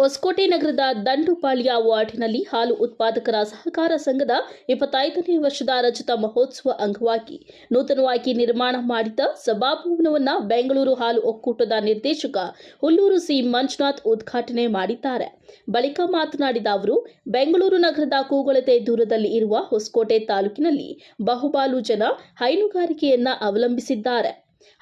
ಹೊಸಕೋಟೆ ನಗರದ ದಂಡುಪಾಳ್ಯ ವಾರ್ಡಿನಲ್ಲಿ ಹಾಲು ಉತ್ಪಾದಕರ ಸಹಕಾರ ಸಂಘದ ಇಪ್ಪತ್ತೈದನೇ ವರ್ಷದ ರಜತ ಮಹೋತ್ಸವ ಅಂಗವಾಗಿ ನೂತನವಾಗಿ ನಿರ್ಮಾಣ ಮಾಡಿದ ಸಭಾಭವನವನ್ನು ಬೆಂಗಳೂರು ಹಾಲು ಒಕ್ಕೂಟದ ನಿರ್ದೇಶಕ ಹುಲ್ಲೂರು ಸಿ ಮಂಜುನಾಥ್ ಉದ್ಘಾಟನೆ ಮಾಡಿದ್ದಾರೆ. ಬಳಿಕ ಮಾತನಾಡಿದ ಅವರು, ಬೆಂಗಳೂರು ನಗರದ ಕೂಗಳತೆ ದೂರದಲ್ಲಿ ಇರುವ ಹೊಸಕೋಟೆ ತಾಲೂಕಿನಲ್ಲಿ ಬಹುಪಾಲು ಜನ ಹೈನುಗಾರಿಕೆಯನ್ನ ಅವಲಂಬಿಸಿದ್ದಾರೆ.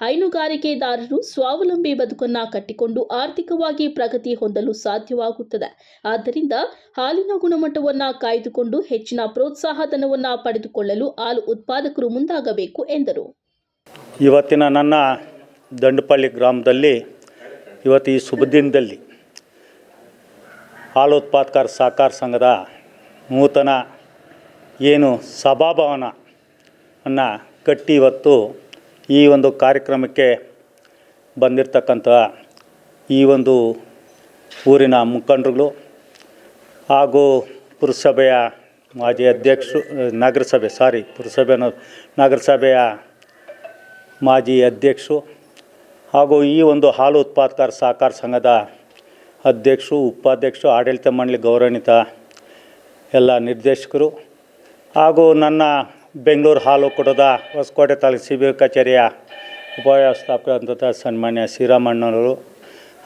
ಹೈನುಗಾರಿಕೆದಾರರು ಸ್ವಾವಲಂಬಿ ಬದುಕನ್ನ ಕಟ್ಟಿಕೊಂಡು ಆರ್ಥಿಕವಾಗಿ ಪ್ರಗತಿ ಹೊಂದಲು ಸಾಧ್ಯವಾಗುತ್ತದೆ. ಆದ್ದರಿಂದ ಹಾಲಿನ ಗುಣಮಟ್ಟವನ್ನ ಕಾಯ್ದುಕೊಂಡು ಹೆಚ್ಚಿನ ಪ್ರೋತ್ಸಾಹ ಧನವನ್ನ ಪಡೆದುಕೊಳ್ಳಲು ಹಾಲು ಉತ್ಪಾದಕರು ಮುಂದಾಗಬೇಕು, ಎಂದರು. ಇವತ್ತಿನ ನನ್ನ ದಂಡಪಳ್ಳಿ ಗ್ರಾಮದಲ್ಲಿ, ಇವತ್ತು ಈ ಶುಭ ದಿನದಲ್ಲಿ ಹಾಲು ಉತ್ಪಾದಕರ ಸಹಕಾರ ಸಂಘದ ನೂತನ ಏನು ಸಭಾಭವನ ಅನ್ನು ಕಟ್ಟಿ ಇವತ್ತು ಈ ಒಂದು ಕಾರ್ಯಕ್ರಮಕ್ಕೆ ಬಂದಿರತಕ್ಕಂಥ ಈ ಒಂದು ಊರಿನ ಮುಖಂಡರುಗಳು ಹಾಗೂ ಪುರಸಭೆಯ ಮಾಜಿ ಅಧ್ಯಕ್ಷರು ನಗರಸಭೆ ಸಾರಿ ಪುರಸಭೆ ನಗರಸಭೆಯ ಮಾಜಿ ಅಧ್ಯಕ್ಷರು ಹಾಗೂ ಈ ಒಂದು ಹಾಲು ಉತ್ಪಾದಕರ ಸಹಕಾರ ಸಂಘದ ಅಧ್ಯಕ್ಷರು, ಉಪಾಧ್ಯಕ್ಷರು, ಆಡಳಿತ ಮಂಡಳಿ ಗೌರವಾನ್ವಿತ ಎಲ್ಲ ನಿರ್ದೇಶಕರು ಹಾಗೂ ನನ್ನ ಬೆಂಗಳೂರು ಹಾಲು ಕೊಡದ ಹೊಸಕೋಟೆ ತಾಲೂಕು ಶಿಬಿರ ಕಚೇರಿಯ ಉಪವ್ಯವಸ್ಥಾಪಕರಂತಹ ಸನ್ಮಾನ್ಯ ಶ್ರೀರಾಮಣ್ಣನವರು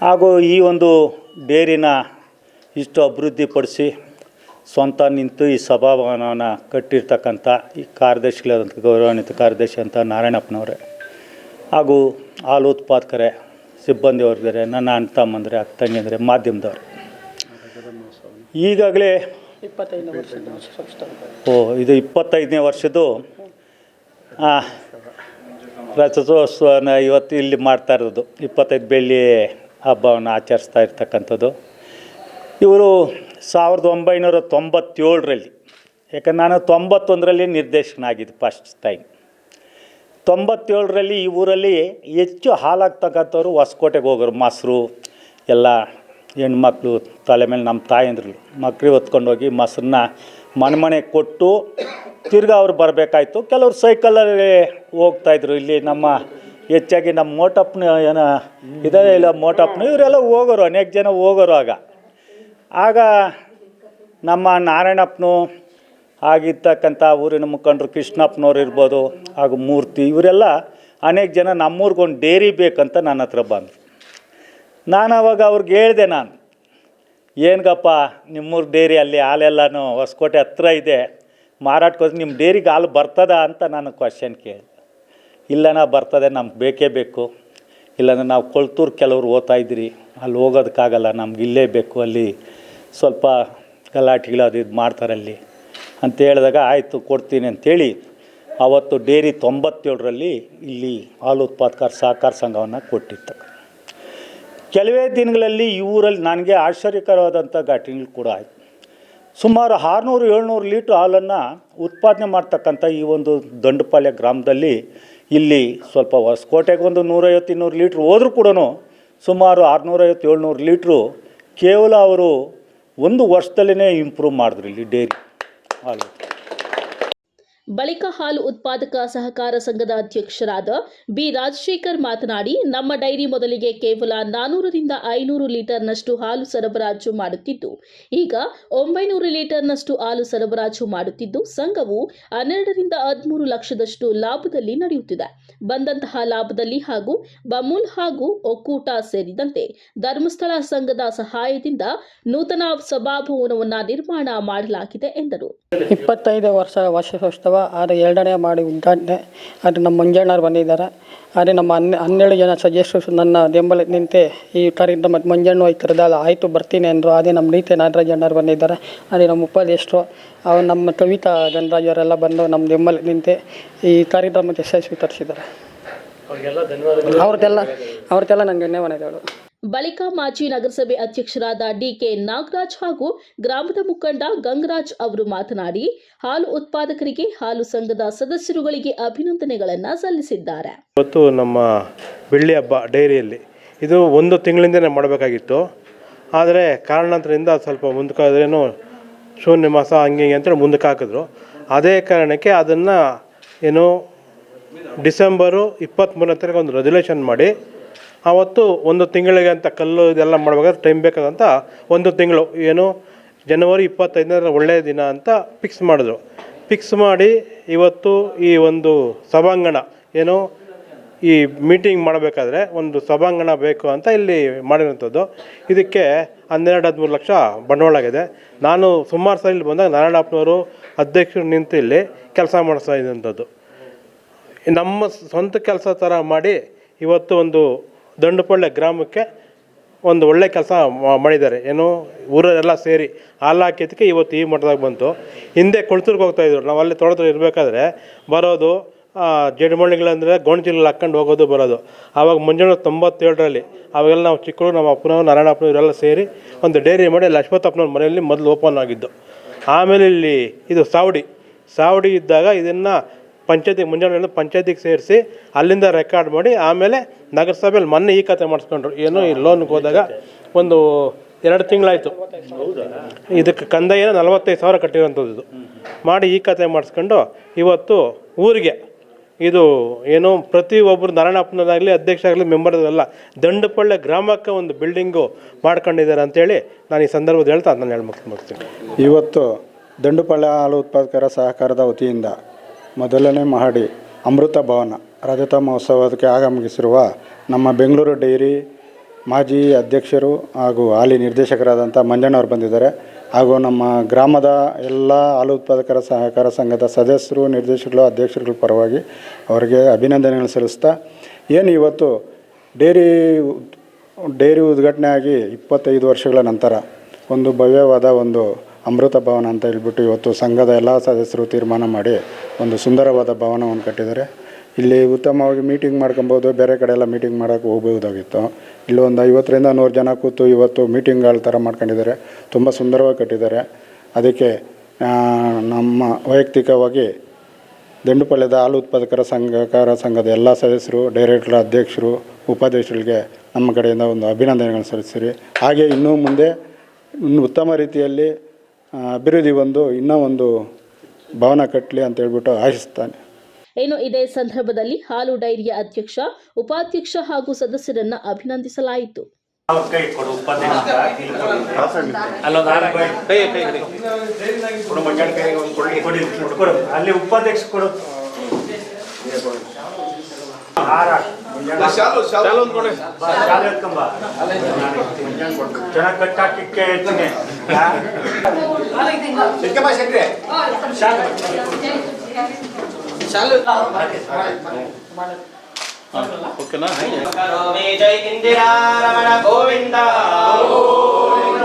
ಹಾಗೂ ಈ ಒಂದು ಡೇರಿನ ಇಷ್ಟು ಅಭಿವೃದ್ಧಿಪಡಿಸಿ ಸ್ವಂತ ನಿಂತು ಈ ಸಭಾಭವನವನ್ನು ಕಟ್ಟಿರ್ತಕ್ಕಂಥ ಈ ಕಾರ್ಯದರ್ಶಿಗಳಾದಂಥ ಗೌರವಾನ್ವಿತ ಕಾರ್ಯದರ್ಶಿ ಅಂತ ನಾರಾಯಣಪ್ಪನವರೇ ಹಾಗೂ ಹಾಲು ಉತ್ಪಾದಕರೇ ಸಿಬ್ಬಂದಿ ವರ್ಗರೇ ನನ್ನ ಅಣ್ಣ ತಮ್ಮಂದರೆ, ಅಕ್ಕ ತಂಗಿಯಂದರೆ, ಮಾಧ್ಯಮದವರು. ಈಗಾಗಲೇ ಇಪ್ಪತ್ತೈದನೇ ವರ್ಷದ ಓ ಇದು ಇಪ್ಪತ್ತೈದನೇ ವರ್ಷದ್ದು? ಆ, ರಥೋತ್ಸವನ ಇವತ್ತು ಇಲ್ಲಿ ಮಾಡ್ತಾ ಇರೋದು. ಇಪ್ಪತ್ತೈದು ಬೆಳ್ಳಿ ಹಬ್ಬವನ್ನು ಆಚರಿಸ್ತಾ ಇರ್ತಕ್ಕಂಥದ್ದು. ಇವರು ಸಾವಿರದ ಒಂಬೈನೂರ ತೊಂಬತ್ತೇಳರಲ್ಲಿ ಯಾಕಂದ್ರೆ ನಾನು ತೊಂಬತ್ತೊಂದರಲ್ಲಿ ನಿರ್ದೇಶಕನಾಗಿದ್ದು ಫಸ್ಟ್ ಟೈಮ್. ತೊಂಬತ್ತೇಳರಲ್ಲಿ ಈ ಊರಲ್ಲಿ ಹೆಚ್ಚು ಹಾಲಾಗ್ತಕ್ಕಂಥವ್ರು ಹೊಸಕೋಟೆಗೆ ಹೋಗೋರು ಮೊಸರು ಎಲ್ಲ ಹೆಣ್ಮಕ್ಳು ತಲೆ ಮೇಲೆ ನಮ್ಮ ತಾಯಿಂದ್ರು ಮಕ್ಳಿಗೆ ಹೊತ್ಕೊಂಡು ಹೋಗಿ ಮೊಸರನ್ನ ಮನೆ ಮನೆಗೆ ಕೊಟ್ಟು ತಿರ್ಗಿ ಅವ್ರು ಬರಬೇಕಾಯ್ತು. ಕೆಲವರು ಸೈಕಲಲ್ಲಿ ಹೋಗ್ತಾಯಿದ್ರು ಇಲ್ಲಿ ನಮ್ಮ ಹೆಚ್ಚಾಗಿ ನಮ್ಮ ಮೋಟಪ್ನ ಏನೋ ಇದೇ ಇಲ್ಲ ಮೋಟಪ್ನ ಇವರೆಲ್ಲ ಹೋಗೋರು, ಅನೇಕ ಜನ ಹೋಗೋರು ಆಗ. ಆಗ ನಮ್ಮ ನಾರಾಯಣಪ್ಪನು ಆಗಿರ್ತಕ್ಕಂಥ ಊರಿನ ಮುಖಂಡರು ಕೃಷ್ಣಪ್ಪನವ್ರು ಇರ್ಬೋದು, ಹಾಗೂ ಮೂರ್ತಿ, ಇವರೆಲ್ಲ ಅನೇಕ ಜನ ನಮ್ಮೂರಿಗೊಂದು ಡೇರಿ ಬೇಕಂತ ನನ್ನ ಹತ್ರ ಬಂದರು. ನಾನು ಅವಾಗ ಅವ್ರಿಗೆ ಹೇಳಿದೆ ನಾನು, ಏನಗಪ್ಪ, ನಿಮ್ಮೂರು ಡೇರಿ ಅಲ್ಲಿ ಹಾಲೆಲ್ಲನೂ ಹೊಸಕೋಟೆ ಹತ್ರ ಇದೆ ಮಾರಾಟಕ್ಕೋಸ್ಕರ ನಿಮ್ಮ ಡೇರಿಗೆ ಹಾಲು ಬರ್ತದ ಅಂತ ನಾನು ಕ್ವಶನ್ ಕೇಳಿದೆ. ಇಲ್ಲನ ಬರ್ತದೆ, ನಮ್ಗೆ ಬೇಕೇ ಬೇಕು. ಇಲ್ಲಾಂದ್ರೆ ನಾವು ಕೊಳ್ತೂರು ಕೆಲವರು ಓದ್ತಾ ಇದ್ದೀರಿ, ಅಲ್ಲಿ ಹೋಗೋದಕ್ಕಾಗಲ್ಲ, ನಮ್ಗೆ ಇಲ್ಲೇ ಬೇಕು ಅಲ್ಲಿ ಸ್ವಲ್ಪ ಗಲಾಟೆಗಳು ಅದು ಇದು ಮಾಡ್ತಾರಲ್ಲಿ ಅಂತ ಹೇಳಿದಾಗ, ಆಯಿತು, ಕೊಡ್ತೀನಿ ಅಂಥೇಳಿ ಆವತ್ತು ಡೇರಿ ತೊಂಬತ್ತೇಳರಲ್ಲಿ ಇಲ್ಲಿ ಹಾಲು ಉತ್ಪಾದಕರ ಸಹಕಾರ ಸಂಘವನ್ನು ಕೊಟ್ಟಿತ್ತು. ಕೆಲವೇ ದಿನಗಳಲ್ಲಿ ಈ ಊರಲ್ಲಿ ನನಗೆ ಆಶ್ಚರ್ಯಕರವಾದಂಥ ಘಟನೆಗಳು ಕೂಡ ಆಯಿತು. ಸುಮಾರು ಆರುನೂರು, ಏಳ್ನೂರು ಲೀಟ್ರ್ ಹಾಲನ್ನು ಉತ್ಪಾದನೆ ಮಾಡ್ತಕ್ಕಂಥ ಈ ಒಂದು ದಂಡಪಾಳ್ಯ ಗ್ರಾಮದಲ್ಲಿ ಇಲ್ಲಿ ಸ್ವಲ್ಪ ಹೊಸಕೋಟೆಗೆ ಒಂದು ನೂರೈವತ್ತು, ಇನ್ನೂರು ಲೀಟ್ರ್ ಹೋದರೂ ಕೂಡ ಸುಮಾರು ಆರುನೂರೈವತ್ತು, ಏಳ್ನೂರು ಲೀಟ್ರು ಕೇವಲ ಅವರು ಒಂದು ವರ್ಷದಲ್ಲೇ ಇಂಪ್ರೂವ್ ಮಾಡಿದ್ರು ಇಲ್ಲಿ ಡೈರಿ ಹಾಲು. ಬಳಿಕ ಹಾಲು ಉತ್ಪಾದಕ ಸಹಕಾರ ಸಂಘದ ಅಧ್ಯಕ್ಷರಾದ ಬಿ ರಾಜಶೇಖರ್ ಮಾತನಾಡಿ, ನಮ್ಮ ಡೈರಿ ಮೊದಲಿಗೆ ಕೇವಲ ನಾನೂರರಿಂದ ಐನೂರು ಲೀಟರ್ನಷ್ಟು ಹಾಲು ಸರಬರಾಜು ಮಾಡುತ್ತಿದ್ದು, ಈಗ ಒಂಬೈನೂರು ಲೀಟರ್ನಷ್ಟು ಹಾಲು ಸರಬರಾಜು ಮಾಡುತ್ತಿದ್ದು, ಸಂಘವು ಹನ್ನೆರಡರಿಂದ ಹದಿಮೂರು ಲಕ್ಷದಷ್ಟು ಲಾಭದಲ್ಲಿ ನಡೆಯುತ್ತಿದೆ. ಬಂದಂತಹ ಲಾಭದಲ್ಲಿ ಹಾಗೂ ಬಮೂಲ್ ಹಾಗೂ ಒಕ್ಕೂಟ ಸೇರಿದಂತೆ ಧರ್ಮಸ್ಥಳ ಸಂಘದ ಸಹಾಯದಿಂದ ನೂತನ ಸಭಾಭವನವನ್ನು ನಿರ್ಮಾಣ ಮಾಡಲಾಗಿದೆ ಎಂದರು. ಆದರೆ ಎರಡನೇ ಮಾಡಿ ಉದ್ಘಾಟನೆ ಅದು ನಮ್ಮ ಮಂಜಣ್ಣವ್ರು ಬಂದಿದ್ದಾರೆ. ಆದರೆ ನಮ್ಮ ಹನ್ನೆ ಹನ್ನೆರಡು ಜನ ಸಜೆಸ್ಟರ್ಸ್ ನನ್ನ ಬೆಂಬಲ ನಿಂತೆ ಈ ಕಾರ್ಯಕ್ರಮ ಮಂಜಣ್ಣ ಥರದ್ದಲ್ಲ ಆಯಿತು ಬರ್ತೀನಿ ಅಂದರು. ಅದೇ ನಮ್ಮ ರೀತಿ ನಾಗರಾಜಣ್ಣವ್ರು ಬಂದಿದ್ದಾರೆ. ಅದೇ ನಮ್ಮ ಉಪಾಧ್ಯಕ್ಷರು ಅವ್ರು ನಮ್ಮ ಕವಿತಾ ಧನರಾಜವರೆಲ್ಲ ಬಂದು ನಮ್ಮ ಬೆಂಬಲ ನಿಂತೆ ಈ ಕಾರ್ಯಕ್ರಮಕ್ಕೆ ಯಶಸ್ವಿ ತರಿಸಿದ್ದಾರೆ. ಅವ್ರದ್ದೆಲ್ಲ ಅವ್ರದ್ದೆಲ್ಲ ನನಗೆ ಧನ್ಯವಾದಗಳು ಬಳಿಕ ಮಾಜಿ ನಗರಸಭೆ ಅಧ್ಯಕ್ಷರಾದ ಡಿಕೆ ನಾಗರಾಜ್ ಹಾಗೂ ಗ್ರಾಮದ ಮುಖಂಡ ಗಂಗರಾಜ್ ಅವರು ಮಾತನಾಡಿ, ಹಾಲು ಉತ್ಪಾದಕರಿಗೆ ಹಾಲು ಸಂಘದ ಸದಸ್ಯರುಗಳಿಗೆ ಅಭಿನಂದನೆಗಳನ್ನು ಸಲ್ಲಿಸಿದ್ದಾರೆ. ಇವತ್ತು ನಮ್ಮ ಬೆಳ್ಳಿ ಹಬ್ಬ ಡೈರಿಯಲ್ಲಿ ಇದು ಒಂದು ತಿಂಗಳಿಂದನೇ ಮಾಡಬೇಕಾಗಿತ್ತು. ಆದರೆ ಕಾರಣಾಂತರದಿಂದ ಸ್ವಲ್ಪ ಮುಂದಕ್ಕಾದ್ರೇನು ಶೂನ್ಯ ಮಾಸ ಹಂಗೆ ಹಿಂಗೆ ಅಂತೇಳಿ ಮುಂದಕ್ಕೆ ಹಾಕಿದ್ರು. ಅದೇ ಕಾರಣಕ್ಕೆ ಅದನ್ನು ಏನು ಡಿಸೆಂಬರು ಇಪ್ಪತ್ತ್ಮೂರನೇ ತಾರೀಕು ಒಂದು ರೆಸಲ್ಯೂಷನ್ ಮಾಡಿ ಆವತ್ತು ಒಂದು ತಿಂಗಳಿಗೆ ಅಂತ ಕಲ್ಲು ಇದೆಲ್ಲ ಮಾಡ್ಬೇಕಾದ್ರೆ ಟೈಮ್ ಬೇಕಾದಂತ ಒಂದು ತಿಂಗಳು, ಏನು ಜನವರಿ ಇಪ್ಪತ್ತೈದನೇ ಒಳ್ಳೆಯ ದಿನ ಅಂತ ಫಿಕ್ಸ್ ಮಾಡಿದ್ರು. ಫಿಕ್ಸ್ ಮಾಡಿ ಇವತ್ತು ಈ ಒಂದು ಸಭಾಂಗಣ, ಏನು, ಈ ಮೀಟಿಂಗ್ ಮಾಡಬೇಕಾದ್ರೆ ಒಂದು ಸಭಾಂಗಣ ಬೇಕು ಅಂತ ಇಲ್ಲಿ ಮಾಡಿರೋಂಥದ್ದು ಇದಕ್ಕೆ ಹನ್ನೆರಡು, ಹದಿಮೂರು ಲಕ್ಷ ಬಂಡವಾಳ ಆಗಿದೆ. ನಾನು ಸುಮಾರು ಸಲ ಇಲ್ಲಿ ಬಂದಾಗ ನಾರಾಯಣಪ್ಪನವರು ಅಧ್ಯಕ್ಷರು ನಿಂತು ಇಲ್ಲಿ ಕೆಲಸ ಮಾಡಿಸ್ತಾ ಇದ್ದಂಥದ್ದು. ನಮ್ಮ ಸ್ವಂತ ಕೆಲಸ ಥರ ಮಾಡಿ ಇವತ್ತು ಒಂದು ದಂಡುಪಳ್ಳೆ ಗ್ರಾಮಕ್ಕೆ ಒಂದು ಒಳ್ಳೆ ಕೆಲಸ ಮಾಡಿದ್ದಾರೆ. ಏನು ಊರರೆಲ್ಲ ಸೇರಿ ಹಾಲು ಹಾಕಿದ್ದಕ್ಕೆ ಇವತ್ತು ಈ ಮಟ್ಟದಾಗ ಬಂತು. ಹಿಂದೆ ಕೊಳ್ತೂರ್ಗೆ ಹೋಗ್ತಾಯಿದ್ರು ನಾವು ಅಲ್ಲಿ ತೋಟದಲ್ಲಿ ಇರಬೇಕಾದ್ರೆ ಬರೋದು ಜಡಿಮಣ್ಣಿಗಳಂದರೆ ಗೋಣಿಚೀಲ ಹಾಕ್ಕೊಂಡು ಹೋಗೋದು ಬರೋದು. ಆವಾಗ ಮುಂಜಾನೆ ತೊಂಬತ್ತೇಳರಲ್ಲಿ ಅವಾಗೆಲ್ಲ ನಾವು ಚಿಕ್ಕಳು ನಮ್ಮ ಅಪ್ಪನವ್ರು ನಾರಾಯಣಪ್ಪನ ಇವರೆಲ್ಲ ಸೇರಿ ಒಂದು ಡೈರಿ ಮಾಡಿ ಲಕ್ಷ್ಮತ್ತಪ್ಪನವ್ರ ಮನೆಯಲ್ಲಿ ಮೊದಲು ಓಪನ್ ಆಗಿದ್ದು. ಆಮೇಲೆ ಇಲ್ಲಿ ಇದು ಸಾವಡಿ. ಸಾವಡಿ ಇದ್ದಾಗ ಇದನ್ನು ಪಂಚಾಯತಿಗೆ ಮುಂಜಾನೆ ಪಂಚಾಯತಿಗೆ ಸೇರಿಸಿ ಅಲ್ಲಿಂದ ರೆಕಾರ್ಡ್ ಮಾಡಿ ಆಮೇಲೆ ನಗರಸಭೆಯಲ್ಲಿ ಮೊನ್ನೆ ಈ ಕತೆ ಮಾಡಿಸ್ಕೊಂಡ್ರು. ಏನು ಈ ಲೋನ್ಗೆ ಹೋದಾಗ ಒಂದು ಎರಡು ತಿಂಗಳಾಯಿತು. ಇದಕ್ಕೆ ಕಂದಾಯ ನಲವತ್ತೈದು ಸಾವಿರ ಕಟ್ಟಿರೋಂಥದ್ದು ಇದು. ಮಾಡಿ ಈ ಕತೆ ಮಾಡಿಸ್ಕೊಂಡು ಇವತ್ತು ಊರಿಗೆ ಇದು ಏನು ಪ್ರತಿ ಒಬ್ಬರು ನಾರಾಯಣಪ್ಪನದಾಗಲಿ ಅಧ್ಯಕ್ಷ ಆಗಲಿ ಮೆಂಬರ್ ಎಲ್ಲ ದಂಡಪಳ್ಳೆ ಗ್ರಾಮಕ್ಕೆ ಒಂದು ಬಿಲ್ಡಿಂಗು ಮಾಡ್ಕೊಂಡಿದ್ದಾರೆ ಅಂತೇಳಿ ನಾನು ಈ ಸಂದರ್ಭದಲ್ಲಿ ಹೇಳ್ತಾ ನಾನು ಹೇಳ್ಬೇಕು ಇವತ್ತು ದಂಡುಪಳ್ಳ ಹಾಲು ಉತ್ಪಾದಕರ ಸಹಕಾರದ ವತಿಯಿಂದ ಮೊದಲನೇ ಮಹಡಿ, ಅಮೃತ ಭವನ, ರಜತ ಮಹೋತ್ಸವಕ್ಕೆ ಆಗಮಿಸಿರುವ ನಮ್ಮ ಬೆಂಗಳೂರು ಡೈರಿ ಮಾಜಿ ಅಧ್ಯಕ್ಷರು ಹಾಗೂ ಹಾಲಿ ನಿರ್ದೇಶಕರಾದಂಥ ಮಂಜಣ್ಣವ್ರು ಬಂದಿದ್ದಾರೆ. ಹಾಗೂ ನಮ್ಮ ಗ್ರಾಮದ ಎಲ್ಲ ಹಾಲು ಉತ್ಪಾದಕರ ಸಹಕಾರ ಸಂಘದ ಸದಸ್ಯರು, ನಿರ್ದೇಶಕರು, ಅಧ್ಯಕ್ಷರುಗಳ ಪರವಾಗಿ ಅವರಿಗೆ ಅಭಿನಂದನೆಗಳು ಸಲ್ಲಿಸ್ತಾ, ಏನು ಇವತ್ತು ಡೈರಿ ಡೈರಿ ಉದ್ಘಾಟನೆ ಆಗಿ ಇಪ್ಪತ್ತೈದು ವರ್ಷಗಳ ನಂತರ ಒಂದು ಭವ್ಯವಾದ ಒಂದು ಅಮೃತ ಭವನ ಅಂತ ಹೇಳ್ಬಿಟ್ಟು ಇವತ್ತು ಸಂಘದ ಎಲ್ಲ ಸದಸ್ಯರು ತೀರ್ಮಾನ ಮಾಡಿ ಒಂದು ಸುಂದರವಾದ ಭವನವನ್ನು ಕಟ್ಟಿದ್ದಾರೆ. ಇಲ್ಲಿ ಉತ್ತಮವಾಗಿ ಮೀಟಿಂಗ್ ಮಾಡ್ಕೊಬೋದು, ಬೇರೆ ಕಡೆ ಎಲ್ಲ ಮೀಟಿಂಗ್ ಮಾಡೋಕ್ಕೆ ಹೋಗ್ಬೋದಾಗಿತ್ತು. ಇಲ್ಲಿ ಒಂದು ಐವತ್ತರಿಂದ ನೂರು ಜನ ಕೂತು ಇವತ್ತು ಮೀಟಿಂಗ್ಗಳ ಥರ ಮಾಡ್ಕೊಂಡಿದ್ದಾರೆ. ತುಂಬ ಸುಂದರವಾಗಿ ಕಟ್ಟಿದ್ದಾರೆ. ಅದಕ್ಕೆ ನಮ್ಮ ವೈಯಕ್ತಿಕವಾಗಿ ದಂಡುಪಳ್ಯದ ಹಾಲು ಉತ್ಪಾದಕರ ಸಂಘಕಾರ ಸಂಘದ ಎಲ್ಲ ಸದಸ್ಯರು ಡೈರೆಕ್ಟರ್ ಅಧ್ಯಕ್ಷರು, ಉಪಾಧ್ಯಕ್ಷರಿಗೆ ನಮ್ಮ ಕಡೆಯಿಂದ ಒಂದು ಅಭಿನಂದನೆಗಳನ್ನು ಸಲ್ಲಿಸಿರಿ ಹಾಗೆ ಇನ್ನೂ ಮುಂದೆ ಉತ್ತಮ ರೀತಿಯಲ್ಲಿ ಅಭಿವೃದ್ಧಿ ಒಂದು ಇನ್ನೂ ಒಂದು ಭವನ ಕಟ್ಟಲಿ ಅಂತ ಹೇಳ್ಬಿಟ್ಟು ಆಶಿಸ್ತಾನೆ. ಇನ್ನು ಇದೇ ಸಂದರ್ಭದಲ್ಲಿ ಹಾಲು ಡೈರಿಯ ಅಧ್ಯಕ್ಷ ಉಪಾಧ್ಯಕ್ಷ ಹಾಗೂ ಸದಸ್ಯರನ್ನ ಅಭಿನಂದಿಸಲಾಯಿತು. ಅಲ್ಲಿ ಉಪಾಧ್ಯಕ್ಷ ಕೊಡು. ಚೆನ್ನಾಗಿ ಬಾ, ಶಾಲು చెక్కమ్మా చక్రే చాలు ఓకేనా? జై ఇందిరా రమణ గోవింద గోవింద